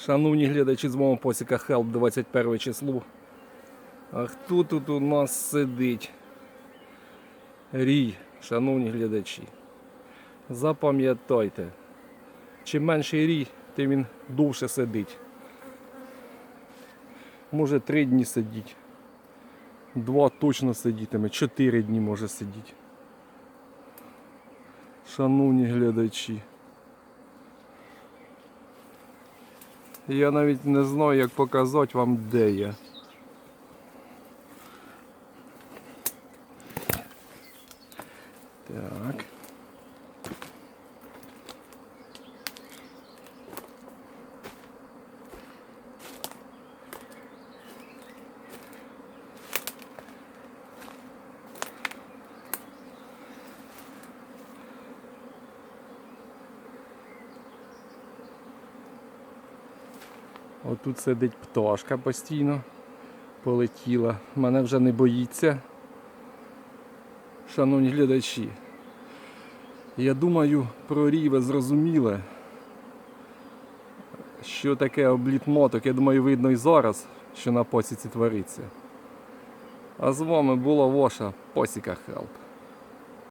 Шановні глядачі з мого посіка Help 21 число. А хто тут у нас сидить? Рій, шановні глядачі. Запам'ятайте, чим менший рій, тим він довше сидить. Може три дні сидіть. Два точно сидітиме, чотири дні може сидіти. Шановні глядачі. Я навіть не знаю, як показати вам, де я. Так. Отут сидить пташка постійно. Полетіла. Мене вже не боїться. Шановні глядачі. Я думаю, про рій ви зрозуміли. Що таке обліт моток, я думаю, видно і зараз, що на посіці твориться. А з вами була ваша посіка Хелп.